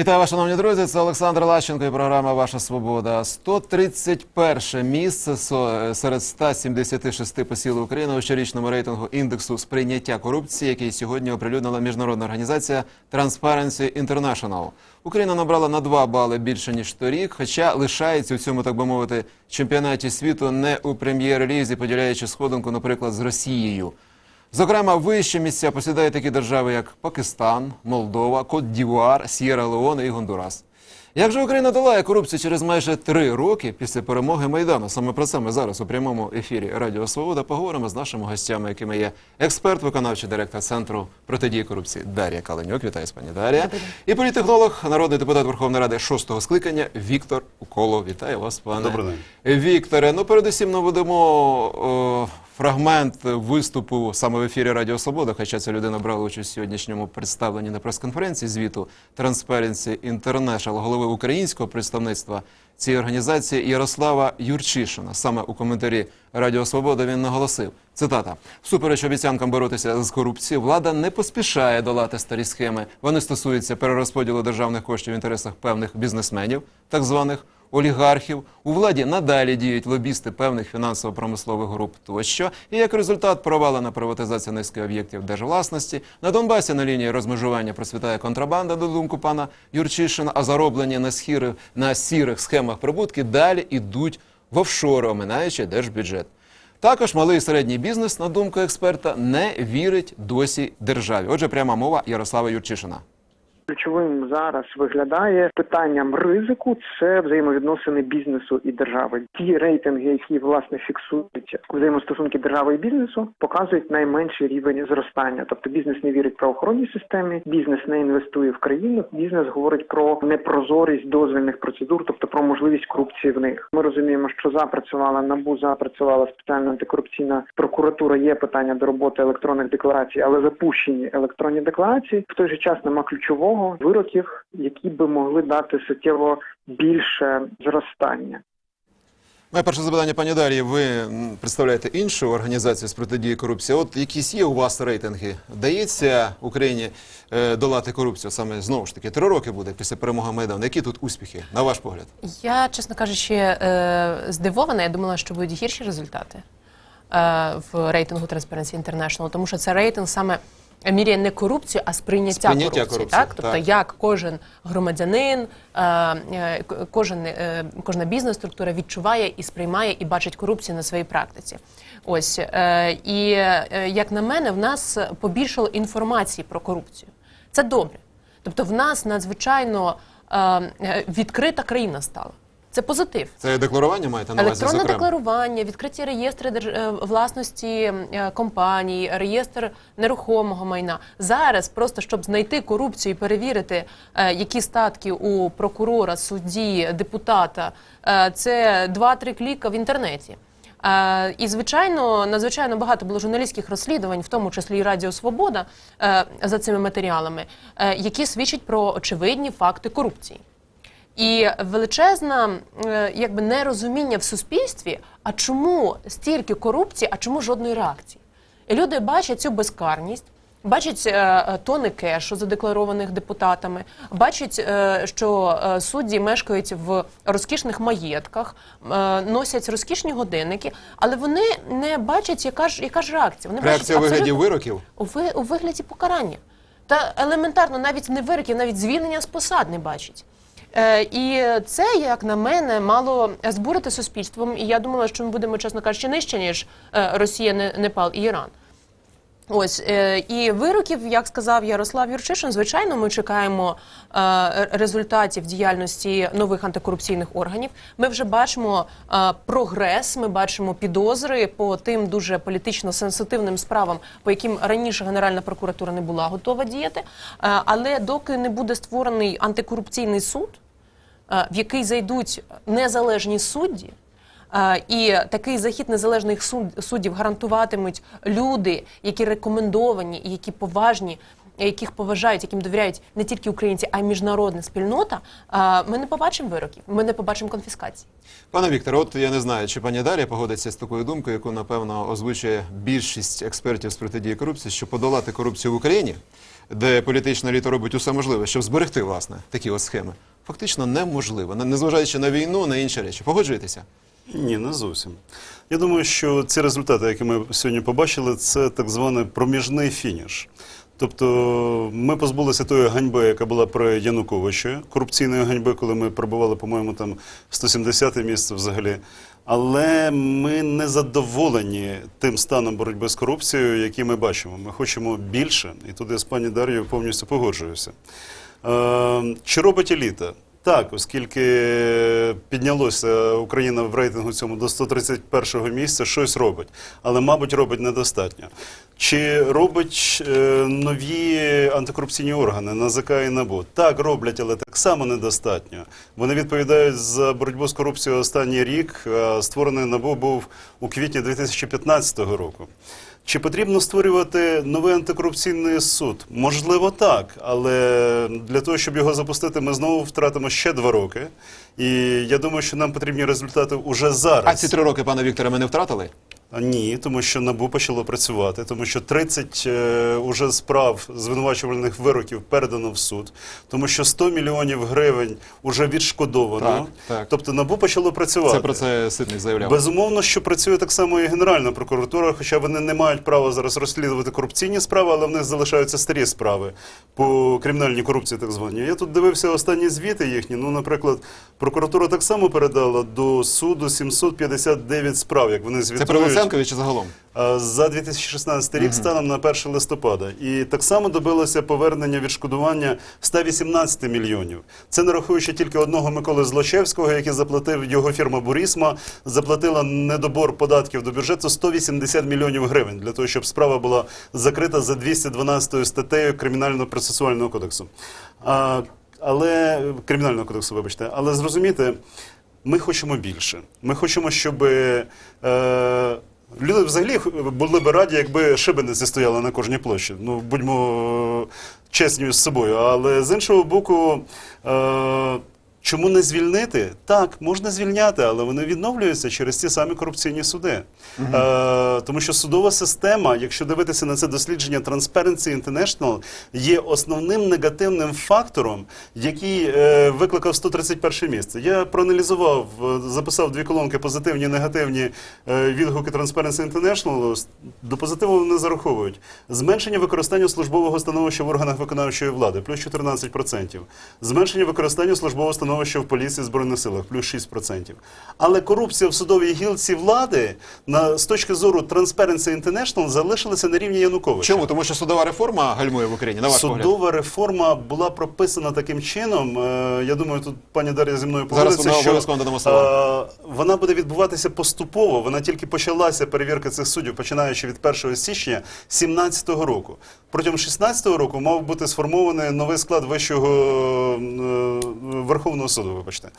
Вітаю вас, шановні друзі. Це Олександр Лащенко і програма Ваша Свобода. 131 місце серед 176 посіли України у щорічному рейтингу індексу сприйняття корупції, який сьогодні оприлюднила міжнародна організація Transparency International. Україна набрала на 2 бали більше ніж торік, хоча лишається у цьому, так би мовити, чемпіонаті світу не у прем'єр-лізі, поділяючи сходинку, наприклад, з Росією. Зокрема, вищі місця посідають такі держави, як Пакистан, Молдова, Кот-Дівуар, С'єра Леоне і Гондурас. Як же Україна долає корупцію через майже три роки після перемоги Майдану? Саме про це ми зараз у прямому ефірі Радіо Свобода поговоримо з нашими гостями, якими є експерт, виконавчий директор центру протидії корупції Дар'я Каленюк. Вітаю, пані Дар'я. І політтехнолог, народний депутат Верховної Ради шостого скликання Віктор Уколов. Вітаю вас, пане Добрий день. Вікторе. Ну, передусім наведемо о, фрагмент виступу саме в ефірі Радіо Свобода, хоча ця людина брала участь у сьогоднішньому представленні на прес-конференції звіту Transparency International, голови українського представництва цієї організації Ярослава Юрчишина. Саме у коментарі Радіо Свобода він наголосив. Цитата: всупереч обіцянкам боротися з корупцією, влада не поспішає долати старі схеми. Вони стосуються перерозподілу державних коштів в інтересах певних бізнесменів, так званих олігархів. У владі надалі діють лобісти певних фінансово-промислових груп тощо. І як результат провалена приватизація низки об'єктів держвласності. На Донбасі на лінії розмежування процвітає контрабанда, до думку пана Юрчишина, а зароблені на, схіри, на сірих схемах прибутки далі йдуть в офшори, оминаючи держбюджет. Також малий і середній бізнес, на думку експерта, не вірить досі державі. Отже, пряма мова Ярослава Юрчишина. Ключовим зараз виглядає питанням ризику це взаємовідносини бізнесу і держави. Ті рейтинги, які власне фіксують взаємостосунки держави і бізнесу, показують найменший рівень зростання. Тобто бізнес не вірить правоохоронній системі, бізнес не інвестує в країну. Бізнес говорить про непрозорість дозвільних процедур, тобто про можливість корупції в них. Ми розуміємо, що запрацювала набу, запрацювала спеціальна антикорупційна прокуратура. Є питання до роботи електронних декларацій, але запущені електронні декларації. В той же час нема ключового вироків, які би могли дати суттєво більше зростання. Моє перше запитання, пані Дар'ї, ви представляєте іншу організацію з протидії корупції. От якісь є у вас рейтинги? Вдається Україні е, долати корупцію саме знову ж таки три роки буде після перемоги Майдану. Які тут успіхи, на ваш погляд? Я, чесно кажучи, е, здивована. Я думала, що будуть гірші результати е, в рейтингу Transparency International, тому що це рейтинг саме міряє не корупцію, а сприйняття, Сприйняття корупції. корупції, так? Тобто, так. як кожен громадянин, е, е, кожен, е, кожна бізнес-структура відчуває і сприймає і бачить корупцію на своїй практиці. Ось е, і е, як на мене, в нас побільшало інформації про корупцію. Це добре. Тобто, в нас надзвичайно е, е, відкрита країна стала. Це позитив. Це декларування маєте на увазі Електронне зокрема? декларування, відкриті реєстри держ... е, власності е, компаній, реєстр нерухомого майна. Зараз просто щоб знайти корупцію і перевірити, е, які статки у прокурора, судді, депутата, це 2-3 кліка в інтернеті. Е, І звичайно, надзвичайно багато було журналістських розслідувань, в тому числі і Радіо Свобода е, за цими матеріалами, е, які свідчать про очевидні факти корупції. І величезна е, якби нерозуміння в суспільстві, а чому стільки корупції, а чому жодної реакції? І люди бачать цю безкарність, бачать е, е, тони кешу задекларованих депутатами, бачать, е, що судді мешкають в розкішних маєтках, носять розкішні годинники, але вони не бачать, яка ж яка ж реакція. Вони Реакція у бачать вигляді вироків? у, ви, у вигляді покарання. Та елементарно навіть не вироків, навіть звільнення з посад не бачить. Е, і це, як на мене, мало збурити суспільством. І я думала, що ми будемо, чесно кажучи, нижче, ніж е, Росія, Непал і Іран. Ось е, і вироків, як сказав Ярослав Юрчишин, звичайно, ми чекаємо е, результатів діяльності нових антикорупційних органів. Ми вже бачимо е, прогрес, ми бачимо підозри по тим дуже політично сенситивним справам, по яким раніше Генеральна прокуратура не була готова діяти. Але доки не буде створений антикорупційний суд, в який зайдуть незалежні судді. Е, І такий захід незалежних суд- суддів гарантуватимуть люди, які рекомендовані які поважні, яких поважають, яким довіряють не тільки українці, а й міжнародна спільнота. е, Ми не побачимо вироків, ми не побачимо конфіскації. Пане Вікторе, от я не знаю, чи пані Дар'я погодиться з такою думкою, яку напевно озвучує більшість експертів з протидії корупції, що подолати корупцію в Україні де політична еліта робить усе можливе, щоб зберегти власне такі от схеми, фактично неможливо, незважаючи на війну, на інші речі. Погоджуєтеся? Ні, не зовсім. Я думаю, що ці результати, які ми сьогодні побачили, це так званий проміжний фініш. Тобто ми позбулися тої ганьби, яка була при Януковичі, корупційної ганьби, коли ми пробували, по-моєму, там 170 місце взагалі. Але ми не задоволені тим станом боротьби з корупцією, який ми бачимо. Ми хочемо більше, і туди з пані Дар'єю повністю погоджуюся. Е, чи робить еліта? Так, оскільки піднялося Україна в рейтингу цьому до 131-го місця, щось робить, але, мабуть, робить недостатньо. Чи робить е, нові антикорупційні органи НАЗК і НАБУ? Так, роблять, але так само недостатньо. Вони відповідають за боротьбу з корупцією останній рік. Створений НАБУ був у квітні 2015 року. Чи потрібно створювати новий антикорупційний суд? Можливо, так, але для того, щоб його запустити, ми знову втратимо ще два роки. І я думаю, що нам потрібні результати уже зараз. А ці три роки, пане Вікторе, ми не втратили? Ні, тому що НАБУ почало працювати, тому що 30 е, уже справ звинувачувальних вироків передано в суд, тому що 100 мільйонів гривень уже відшкодовано. Так, так. Тобто НАБУ почало працювати. Це про це Ситник заявляв. Безумовно, що працює так само і Генеральна прокуратура, хоча вони не мають права зараз розслідувати корупційні справи, але в них залишаються старі справи по кримінальній корупції, так звані. Я тут дивився останні звіти їхні. Ну, наприклад, прокуратура так само передала до суду 759 справ, як вони звітують. Про загалом? За 2016 рік станом на 1 листопада. І так само добилося повернення відшкодування 118 мільйонів. Це не рахуючи тільки одного Миколи Злочевського, який заплатив його фірма Бурісма, заплатила недобор податків до бюджету 180 мільйонів гривень для того, щоб справа була закрита за 212 статтею Кримінального процесуального кодексу. А, але кримінального кодексу, вибачте, але зрозумійте, ми хочемо більше. Ми хочемо, щоб е, люди взагалі були б раді, якби шибениці стояли на кожній площі. Ну, будьмо е, чесні з собою. Але з іншого боку, е, чому не звільнити? Так, можна звільняти, але вони відновлюються через ті самі корупційні суди. Е, тому що судова система, якщо дивитися на це дослідження Transparency International, є основним негативним фактором, який е, викликав 131 місце. Я проаналізував, е, записав дві колонки позитивні і негативні е, відгуки Transparency International. До позитиву вони зараховують. Зменшення використання службового становища в органах виконавчої влади плюс 14%. Зменшення використання службового становища в поліції збройних силах плюс 6%. Але корупція в судовій гілці влади на з точки зору Transparency International залишилася на рівні Януковича. Чому? Тому що судова реформа гальмує в Україні, на ваш погляд? Судова реформа була прописана таким чином. е, Я думаю, тут пані Дар'я зі мною погодиться, що обов'язково е, вона буде відбуватися поступово. Вона тільки почалася перевірка цих суддів, починаючи від 1 січня 2017 року. Протягом 2016 року мав бути сформований новий склад Вищого е, Верховного суду. Вибачте.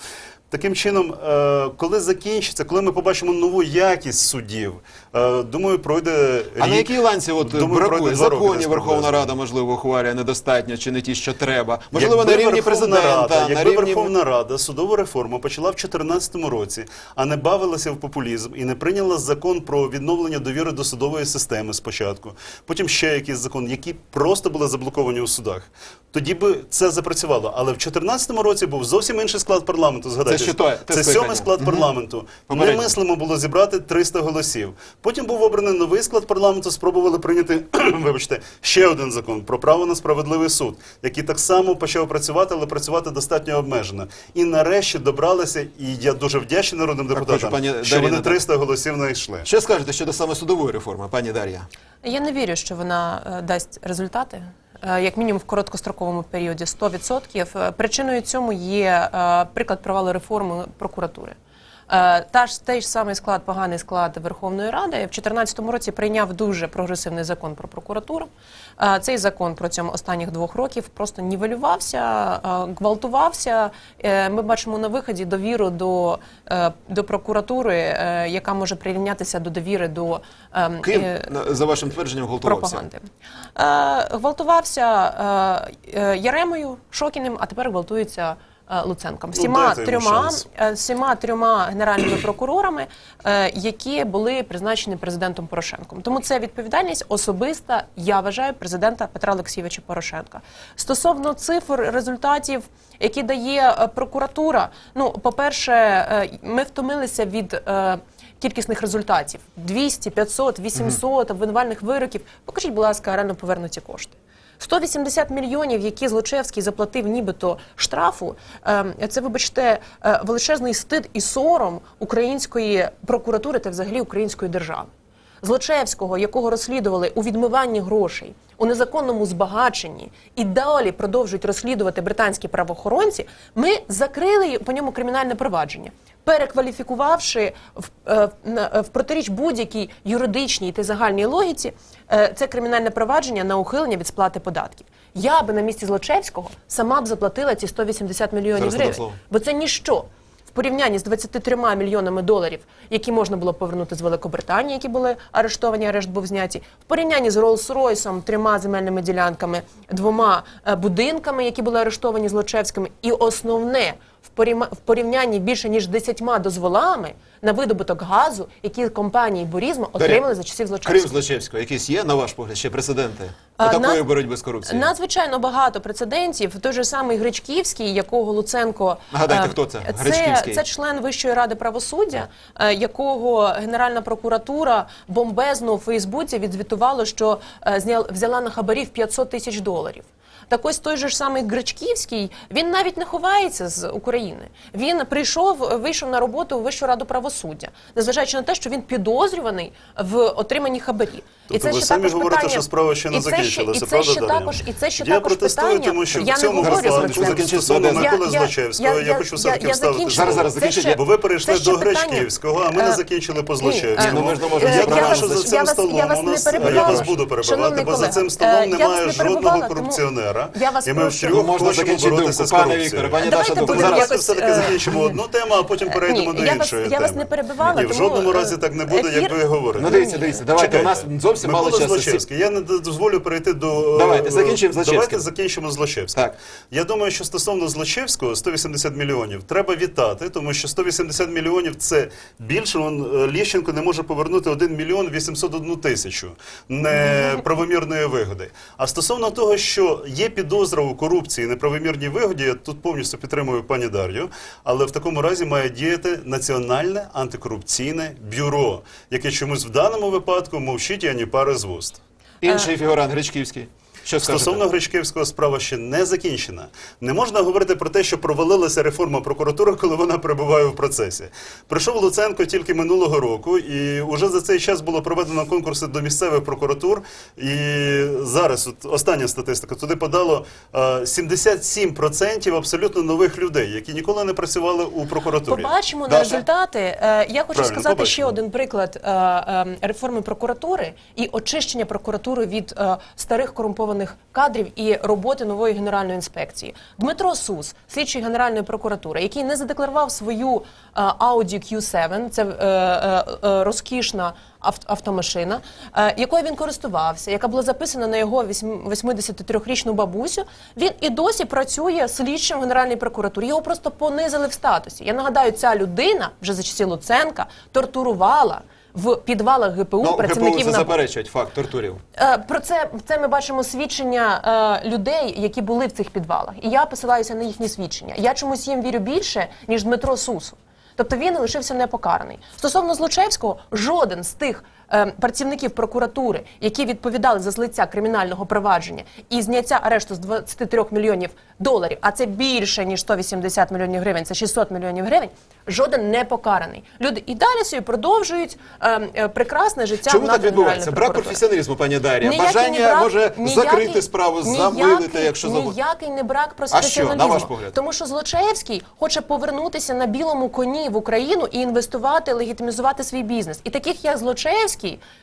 Таким чином, е, коли закінчиться, коли ми побачимо нову якість суддів, е, думаю, пройде А на рік. якій ланці от Думаю, бракує? Законів Верховна. Рада, можливо, ухвалює недостатньо чи не ті, що треба. Можливо, Якби на рівні Верховна президента, Рада, на якби рівні... Верховна Рада судову реформу почала в 2014 році, а не бавилася в популізм і не прийняла закон про відновлення довіри до судової системи спочатку, потім ще якийсь закон, які просто були заблоковані у судах. Тоді би це запрацювало. Але в 2014 році був зовсім інший склад парламенту. Згадайте, Той- те це скликання. сьомий склад парламенту. Попередньо. Немислимо було зібрати 300 голосів. Потім був обраний новий склад парламенту. Спробували прийняти, вибачте, ще один закон про право на справедливий суд, який так само почав працювати, але працювати достатньо обмежено. І нарешті добралися, і я дуже вдячний народним хочу, депутатам, пані що Дар'я, вони на- 300 голосів знайшли. Що скажете щодо саме судової реформи, пані Дар'я? Я не вірю, що вона е, дасть результати. Е, Як мінімум в короткостроковому періоді 100%. Е, Причиною цьому є е, приклад провалу реформи прокуратури. Е, Та ж той ж самий склад, поганий склад Верховної Ради в 2014 році прийняв дуже прогресивний закон про прокуратуру. Е, Цей закон протягом останніх двох років просто нівелювався, е, гвалтувався. Ми бачимо на виході довіру до, до прокуратури, яка може прирівнятися до довіри до ем, Ким, за вашим твердженням, гвалтувався? пропаганди. Гвалтувався Яремою, Шокіним, а тепер гвалтується Луценком, всіма дайте йому трьома е, всіма трьома генеральними прокурорами, е, які були призначені президентом Порошенком. Тому це відповідальність особиста, я вважаю, президента Петра Олексійовича Порошенка. Стосовно цифр результатів, які дає е, прокуратура, ну по-перше, е, ми втомилися від. е, Кількісних результатів 200, 500, 800 обвинувальних вироків. Покажіть, будь ласка, реально повернуті кошти. 180 мільйонів, які Злочевський заплатив нібито штрафу, е, це, вибачте, е, величезний стид і сором української прокуратури та взагалі української держави. Злочевського, якого розслідували у відмиванні грошей, у незаконному збагаченні, і далі продовжують розслідувати британські правоохоронці, ми закрили по ньому кримінальне провадження, перекваліфікувавши в, е, в, протиріч будь-якій юридичній та загальній логіці е, це кримінальне провадження на ухилення від сплати податків. Я би на місці Злочевського сама б заплатила ці 180 мільйонів Зараз гривень, бо це ніщо. Порівнянні з 23 мільйонами доларів, які можна було повернути з Великобританії, які були арештовані, арешт був зняті, в порівнянні з Роллс-Ройсом, трьома земельними ділянками, двома е, будинками, які були арештовані Злочевськими, і основне в порівнянні більше ніж 10 дозволами на видобуток газу, які компанії Бурізма отримали за часів Крім Злочевського. Якісь є, на ваш погляд, ще прецеденти такої боротьби з корупцією? Надзвичайно багато прецедентів. Той же самий Гречківський, якого Луценко Нагадайте, е, хто це? Це, Гречківський. це член Вищої ради правосуддя, е, якого Генеральна прокуратура бомбезно у Фейсбуці відзвітувала, що е, взяла на хабарів 500 тисяч доларів. Так ось той же ж самий Гречківський, він навіть не ховається з України. Він прийшов, вийшов на роботу у Вищу раду правосуддя, незважаючи на те, що він підозрюваний в отриманні хабарі. Тобто ви самі говорите, що справа ще не і закінчилася, і це правда, ще також, і це ще Я також протестую, питання. тому що я в цьому не говорю Гаразд, з Ладно, випадку закінчіть, стосовно Вадим. Миколи Я- я- Злочевського, я- я, я- хочу все-таки вставити. закінчу. Зараз, зараз, Це ще- Бо ви перейшли до питання. Гречківського, а ми не Е, закінчили по Злочевському. ну, можемо е, Я я думаю, що за цим столом у нас, а я вас буду перебивати, бо за цим е, столом немає жодного корупціонера. І ми втрьох Можна хочемо боротися з корупцією. Вікторе, пані Давайте Даша, думка. будемо Давайте якось, все-таки е, закінчимо одну тему, а потім перейдемо до іншої я вас не перебивала, в жодному е, разі так не буде, як ви говорите. Ну дивіться, дивіться, давайте, у нас зовсім мало Микола часу. Злочевський, я не дозволю перейти до... Давайте, е, закінчимо Злочевським. Давайте закінчимо Злочевським. Так. Я думаю, що стосовно Злочевського 180 мільйонів треба вітати, тому що 180 мільйонів це більше. Он, е, Ліщенко не може повернути 1 мільйон 801 тисячу неправомірної вигоди. А стосовно того, що є підозра у корупції неправомірній вигоді, я тут повністю підтримую пані Дар'ю, але в такому разі має діяти Національне антикорупційне бюро, яке чомусь в даному випадку мовчить і ані пари з вуст. Інший фігурант Гречківський. Що? Стосовно Гречківського справа ще не закінчена. Не можна говорити про те, що провалилася реформа прокуратури, коли вона перебуває в процесі. Прийшов Луценко тільки минулого року, і вже за цей час було проведено конкурси до місцевих прокуратур. І зараз, от остання статистика, туди подало е, 77% абсолютно нових людей, які ніколи не працювали у прокуратурі. Побачимо на результати. Е, Я хочу Правильно, сказати побачимо. ще один приклад е, е, реформи прокуратури і очищення прокуратури від е, старих корумпованих кадрів і роботи нової генеральної інспекції. Дмитро Сус, слідчий генеральної прокуратури, який не задекларував свою е, Audi Q7, це е, е, е, розкішна ав- автомашина, е, якою він користувався, яка була записана на його вісьм- 83-річну бабусю. Він і досі працює слідчим в Генеральній прокуратурі. Його просто понизили в статусі. Я нагадаю, ця людина вже за часів Луценка тортурувала в підвалах ГПУ Ну, ГПУ працівників це на... заперечують факт тортурів. Е, Про це, це ми бачимо свідчення е, людей, які були в цих підвалах. І я посилаюся на їхні свідчення. Я чомусь їм вірю більше, ніж Дмитро Сусу. Тобто він лишився непокараний. Стосовно Злочевського, жоден з тих працівників прокуратури, які відповідали за злиття кримінального провадження і зняття арешту з 23 мільйонів доларів, а це більше ніж 180 мільйонів гривень, це 600 мільйонів гривень. Жоден не покараний. Люди і далі собі продовжують е, е, прекрасне життя. Чому так відбувається? Брак професіоналізму, пані Дар'я. Ніякий Бажання не брак- може ніякий- закрити справу, замилити, якщо забути. ніякий не брак А що, на ваш погляд? Тому що Злочевський хоче повернутися на білому коні в Україну і інвестувати, легітимізувати свій бізнес. І таких як Злочевський,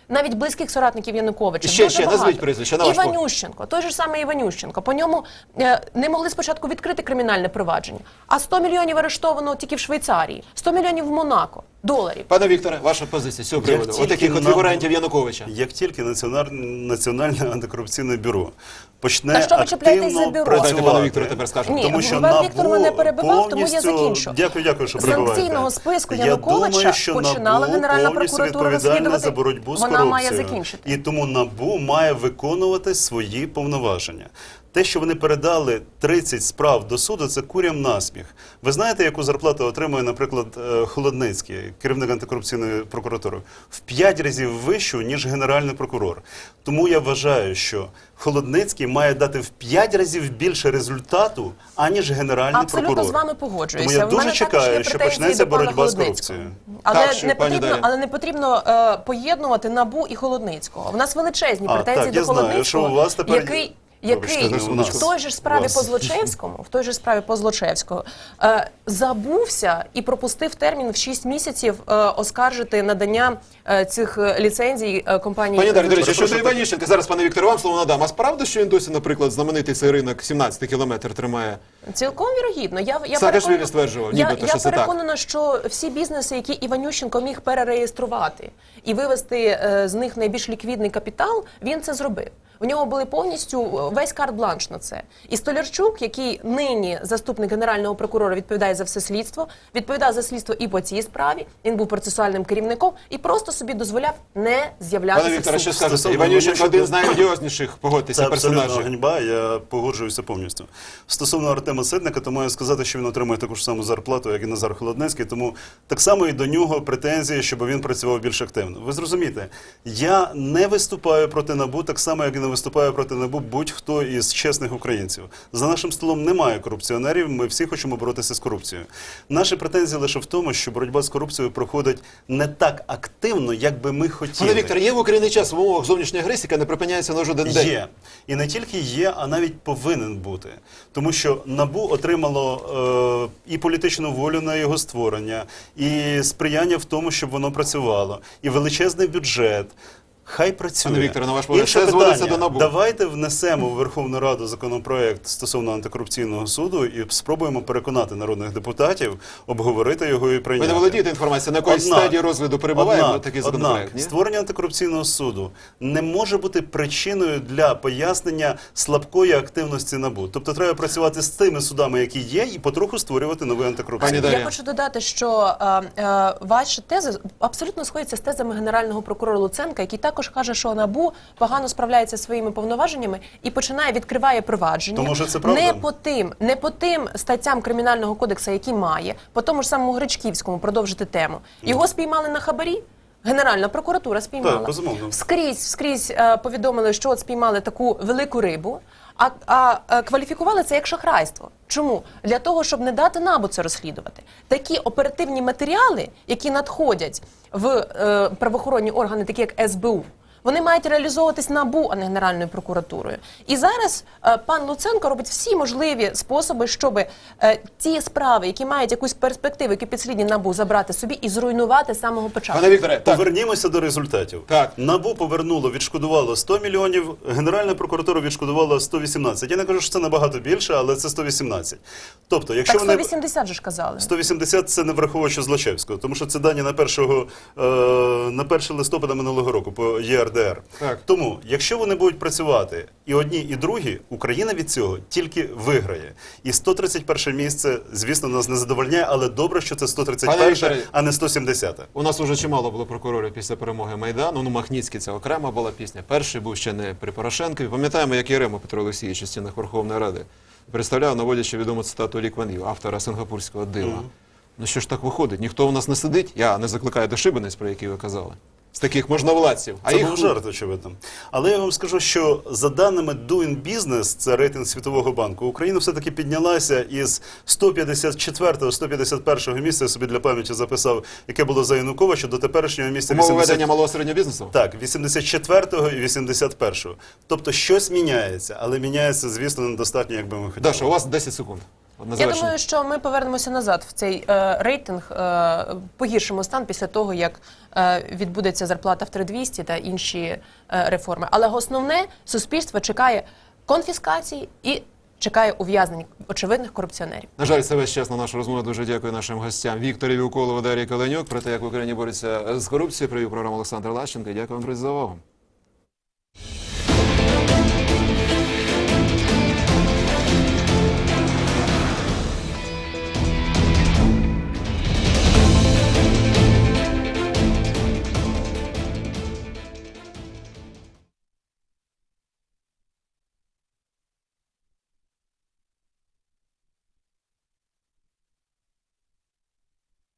навіть близьких соратників Януковича, Ще, дуже ще, багато. назвіть прізвище, на ваш погляд. Іванющенко, той же самий Іванющенко. По ньому е, не могли спочатку відкрити кримінальне провадження, а 100 мільйонів арештовано тільки в Швейцарії, 100 мільйонів в Монако. доларів. Пане Вікторе, ваша позиція з цього приводу. тільки Отаких от нам- фігурантів Януковича. Як тільки Націонар- Національне антикорупційне бюро почне Та що ви чіпляєтесь активно за бюро? працювати, Дайте пану Віктору тепер скажемо. Ні, тому що Пан НАБУ Віктор мене перебивав, тому я повністю- закінчу. Дякую, дякую, що З перебиваєте. санкційного списку Я Януковича думаю, що починала НАБУ Генеральна повністю прокуратура відповідальна розслідувати. за боротьбу з Вона має закінчити. І тому НАБУ має виконувати свої повноваження. Те, що вони передали 30 справ до суду, це курям насміх. Ви знаєте, яку зарплату отримує, наприклад, е, Холодницький, керівник антикорупційної прокуратури, в 5 разів вищу, ніж генеральний прокурор. Тому я вважаю, що Холодницький має дати в 5 разів більше результату, аніж генеральний Абсолютно прокурор. з вами погоджуюся. Тому я дуже чекаю, що почнеться боротьба з корупцією. Але Так, не потрібно, але не потрібно е, поєднувати набу і Холодницького. В нас величезні А, претензії так, до я знаю, що у вас тепер- який. Який в той же справі по Злочевському, в той же справі по Злочевського, е, забувся і пропустив термін в 6 місяців е, оскаржити надання е, цих ліцензій е, компанії. Пані Дар'я, до речі, щодо Іванющенка, зараз пане Віктор, вам слово надам. А справда, що він досі, наприклад, знаменитий цей ринок 17 кілометр тримає? Цілком вірогідно. Я, я переконана- стверджував, я, нібито, я що це так. переконана, що всі бізнеси, які Іванющенко міг перереєструвати і вивести е, з них найбільш ліквідний капітал, він це зробив. У нього були повністю е, весь карт-бланш на це. І Столярчук, який нині заступник генерального прокурора, відповідає за все слідство, відповідав за слідство і по цій справі. Він був процесуальним керівником і просто собі дозволяв не з'являтися. Пане в Вікторе, що скажете? Стосовно один з найодіозніших, Це погодьтеся, абсолютно персонажів. ганьба, я погоджуюся повністю. Стосовно Артема Ситника, то маю сказати, що він отримує таку ж саму зарплату, як і Назар Холодницький, тому так само і до нього претензії, щоб він працював більш активно. Ви зрозумієте, я не виступаю проти НАБУ, так само, як і не виступаю проти НАБУ будь-хто із чесних українців. За нашим столом немає корупціонерів, ми всі хочемо боротися з корупцією. Наші претензії лише в тому, що боротьба з корупцією проходить не так активно, як би ми хотіли. Пане Віктор, є в Україні час в умовах зовнішньої агресії, яка не припиняється на жоден день. Є. І не тільки є, а навіть повинен бути. Тому що НАБУ отримало е, і політичну волю на його створення, і сприяння в тому, щоб воно працювало, і величезний бюджет. Хай працює. Пане Вікторе, на ваш погляд, все зводиться до НАБУ. Давайте внесемо в Верховну Раду законопроект стосовно антикорупційного суду і спробуємо переконати народних депутатів обговорити його і Ви прийняти. не володієте інформацією, на Однак- стадії розгляду перебуваємо однак, такий однак, законопроект? ні? створення антикорупційного суду не може бути причиною для пояснення слабкої активності набу. Тобто треба працювати з тими судами, які є, і потроху створювати новий Пані антикорупційний. Дар'я. Я хочу додати, що е, е, ваші тези абсолютно сходяться з тезами генерального прокурора Луценка, який також каже, що НАБУ погано справляється зі своїми повноваженнями і починає відкриває провадження. То, може, це правда? не по тим, не по тим статтям кримінального кодексу, які має, по тому ж самому Гречківському продовжити тему. Його спіймали на хабарі. Генеральна прокуратура спіймала. Так, безумовно. Скрізь, скрізь е, повідомили, що от спіймали таку велику рибу, а, а е, кваліфікували це як шахрайство. Чому? Для того, щоб не дати набу це розслідувати. Такі оперативні матеріали, які надходять в е, правоохоронні органи, такі як СБУ. Вони мають реалізовуватись набу, а не Генеральною прокуратурою. І зараз е, пан Луценко робить всі можливі способи, щоб е, ті справи, які мають якусь перспективу, які підслідні набу, забрати собі і зруйнувати з самого початку. Пане Вікторе, так, Повернімося до результатів. Так. Набу повернуло, відшкодувало 100 мільйонів, Генеральна прокуратура відшкодувала 118. Я не кажу, що це набагато більше, але це 118. Тобто, якщо Так вони 180 же ж казали. 180 це не враховуючи Злочевського, тому що це дані на першого е, на 1 листопада минулого року по ЄРДР. Так. Тому, якщо вони будуть працювати і одні, і другі, Україна від цього тільки виграє. І 131 місце, звісно, нас не задовольняє, але добре, що це 131, Пане Вікторе, а не 170. У нас уже чимало було прокурорів після перемоги Майдану. Ну, Махніцький це окрема була пісня. Перший був ще не при Порошенкові. Пам'ятаємо, як Єрема Петро Олексійович у стінах Верховної Ради представляв, наводячи відому цитату Лі Кван Ю, автора сингапурського дива. Ну що ж так виходить? Ніхто у нас не сидить. Я не закликаю до шибениць, про які ви казали. З таких можновладців. А Це їх був жарт, очевидно. Але я вам скажу, що за даними Doing Business, це рейтинг Світового банку, Україна все-таки піднялася із 154-151 місця, я собі для пам'яті записав, яке було за Януковича, до теперішнього місця умови 80... ведення малого середнього бізнесу. Так, 84-го і 81-го. Тобто щось міняється, але міняється, звісно, недостатньо, як би ми хотіли. Даша, у вас 10 секунд. На Я завершення. думаю, що ми повернемося назад в цей е, рейтинг, е, погіршимо стан після того, як е, відбудеться зарплата в 3200 та інші е, реформи. Але основне суспільство чекає конфіскації і чекає ув'язнень очевидних корупціонерів. На жаль, це весь час на нашу розмову. Дуже дякую нашим гостям. Вікторі Вілколову, Дар'ї Каленюк. Про те, як в Україні борються з корупцією, привів програму Олександр Лащенко. Дякую вам, друзі, за увагу.